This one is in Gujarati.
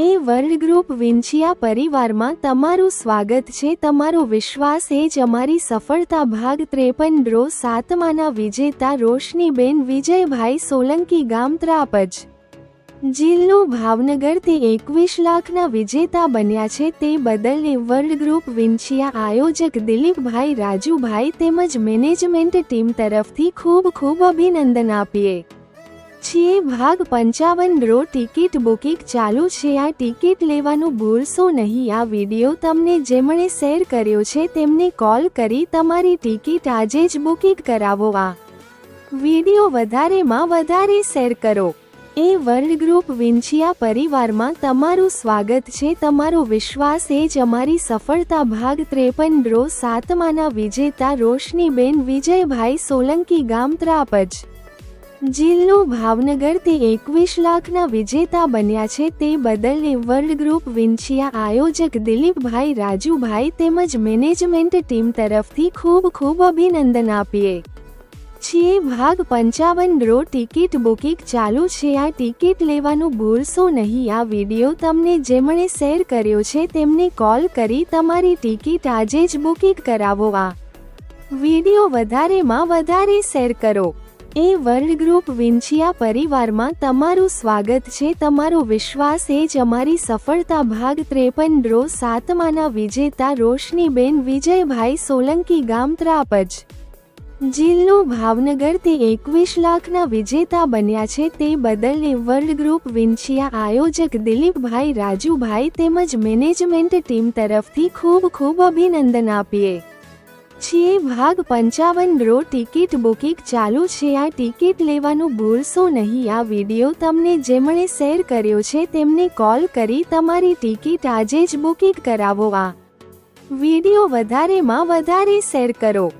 એ વર્લ્ડ ગ્રુપ વિંછિયા પરિવારમાં તમારું સ્વાગત છે. તમારો વિશ્વાસ એ જ અમારી સફળતા ભાગ ત્રેપન ડ્રો સાતમાના વિજેતા રોશનીબેન વિજયભાઈ સોલંકી ગામ ત્રાપજ. જિલ્લો ભાવનગર તે એકવીસ લાખના વિજેતા બન્યા છે. તે બદલ એ વર્લ્ડ ગ્રુપ વિંછિયા આયોજક દિલીપભાઈ રાજુભાઈ તેમજ મેનેજમેન્ટ ટીમ તરફથી ખૂબ ખૂબ અભિનંદન આપીએ. છીએ ભાગ પંચાવન ડ્રો ટિકિટ બુકિંગ ચાલુ છે. આ ટિકિટ લેવાનું ભૂલશો નહીં. આ વીડિયો તમને જેમણે શેર કર્યો છે તેમને કોલ કરી તમારી ટિકિટ આજે જ બુકિંગ કરાવો. આ વીડિયો વધારેમાં વધારે શેર કરો. એ વર્લ્ડ ગ્રુપ વિંછિયા પરિવારમાં તમારું સ્વાગત છે. તમારો વિશ્વાસ એ જ અમારી સફળતા. ભાગ ત્રેપન ડ્રો સાતમાના વિજેતા રોશનીબેન વિજયભાઈ સોલંકી ગામ ત્રાપજ જિલ્લો ભાવનગર તે એકવીસ લાખના વિજેતા બન્યા છે તે બદલ વર્લ્ડ ગ્રુપ વિંછિયા આયોજક દિલીપભાઈ રાજુભાઈ તેમજ મેનેજમેન્ટ ટીમ તરફથી ખૂબ ખૂબ અભિનંદન આપીએ છીએ. ભાગ પંચાવન ડ્રો ટિકિટ બુકિંગ ચાલુ છે. આ ટિકિટ લેવાનું ભૂલશો નહીં. આ વીડિયો તમને જેમણે શેર કર્યો છે તેમને કોલ કરી તમારી ટિકિટ આજે જ બુકિંગ કરાવો. આ વીડિયો વધારેમાં વધારે શેર કરો. એ વર્લ્ડ ગ્રુપ વિંછિયા પરિવારમાં તમારું સ્વાગત છે. તમારો વિશ્વાસ એ જ અમારી સફળતા. ભાગ ત્રેપન ડ્રો સાતમાના વિજેતા રોશનીબેન વિજયભાઈ સોલંકી ગામ ત્રાપજ. જિલ્લો ભાવનગર તે એકવીસ લાખના વિજેતા બન્યા છે. તે બદલ વર્લ્ડ ગ્રુપ વિંછિયા આયોજક દિલીપભાઈ રાજુભાઈ તેમજ મેનેજમેન્ટ ટીમ તરફથી ખૂબ ખૂબ અભિનંદન આપીએ. છીએ ભાગ પંચાવન રો ટિકિટ બુકિંગ ચાલુ છે. આ ટિકિટ લેવાનું ભૂલશો નહીં. આ વીડિયો તમને જેમણે શેર કર્યો છે તેમને કોલ કરી તમારી ટિકિટ આજે જ બુકિંગ કરાવો. આ વીડિયો વધારેમાં વધારે શેર કરો.